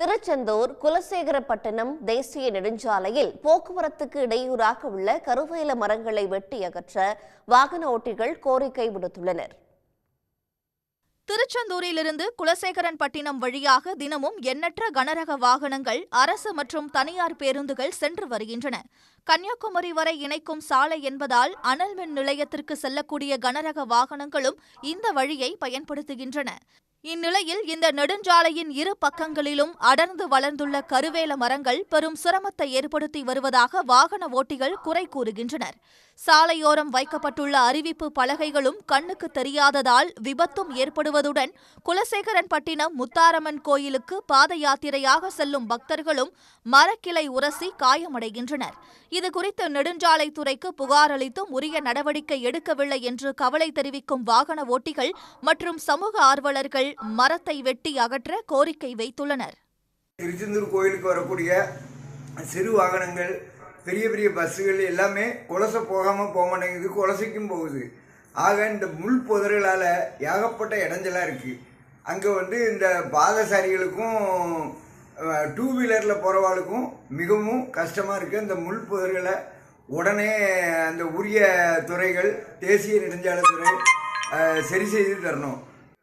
திருச்செந்தூர் குலசேகரப்பட்டினம் தேசிய நெடுஞ்சாலையில் போக்குவரத்துக்கு இடையூறாக உள்ள கருவேல மரங்களை வெட்டி அகற்ற வாகன ஓட்டிகள் கோரிக்கை விடுத்துள்ளனர். திருச்செந்தூரிலிருந்து குலசேகரன்பட்டினம் வழியாக தினமும் எண்ணற்ற கனரக வாகனங்கள் அரசு மற்றும் தனியார் பேருந்துகள் சென்று வருகின்றன. கன்னியாகுமரி வரை இணைக்கும் சாலை என்பதால் அனல் மின் நிலையத்திற்கு செல்லக்கூடிய கனரக வாகனங்களும் இந்த வழியை பயன்படுத்துகின்றன. இந்நிலையில் இந்த நெடுஞ்சாலையின் இரு பக்கங்களிலும் அடர்ந்து வளர்ந்துள்ள கருவேல மரங்கள் பெரும் சிரமத்தை ஏற்படுத்தி வருவதாக வாகன ஓட்டிகள் குறை கூறுகின்றனர். சாலையோரம் வைக்கப்பட்டுள்ள அறிவிப்பு பலகைகளும் கண்ணுக்கு தெரியாததால் விபத்தும் ஏற்படுவதுடன் குலசேகரன்பட்டினம் முத்தாரம்மன் கோயிலுக்கு பாத யாத்திரையாக செல்லும் பக்தர்களும் மரக்கிளை உரசி காயமடைகின்றனர். இதுகுறித்து நெடுஞ்சாலைத்துறைக்கு புகார் அளித்தும் உரிய நடவடிக்கை எடுக்கவில்லை என்று கவலை தெரிவிக்கும் வாகன ஓட்டிகள் மற்றும் சமூக ஆர்வலர்கள் மரத்தை வெட்டி அகற்ற கோரிக்கை வைத்துள்ளனர். திருச்செந்தூர் கோயிலுக்கு வரக்கூடிய சிறு வாகனங்கள் பெரிய பெரிய பஸ்ஸுகள் எல்லாமே குலசை போகாமல் போக மாட்டேங்குது. குலசைக்கும் போகுது. ஆக இந்த முள் புதர்களால் ஏகப்பட்ட இடைஞ்சலாக இருக்குது அங்கே வந்து இந்த பாதசாரிகளுக்கும் டூ வீலரில் போகிறவாளுக்கும் மிகவும் கஷ்டமாக இருக்குது இந்த முள் புதர்களை உடனே அந்த உரிய துறைகள் தேசிய நெடுஞ்சாலை துறை சரி செய்து தரணும்.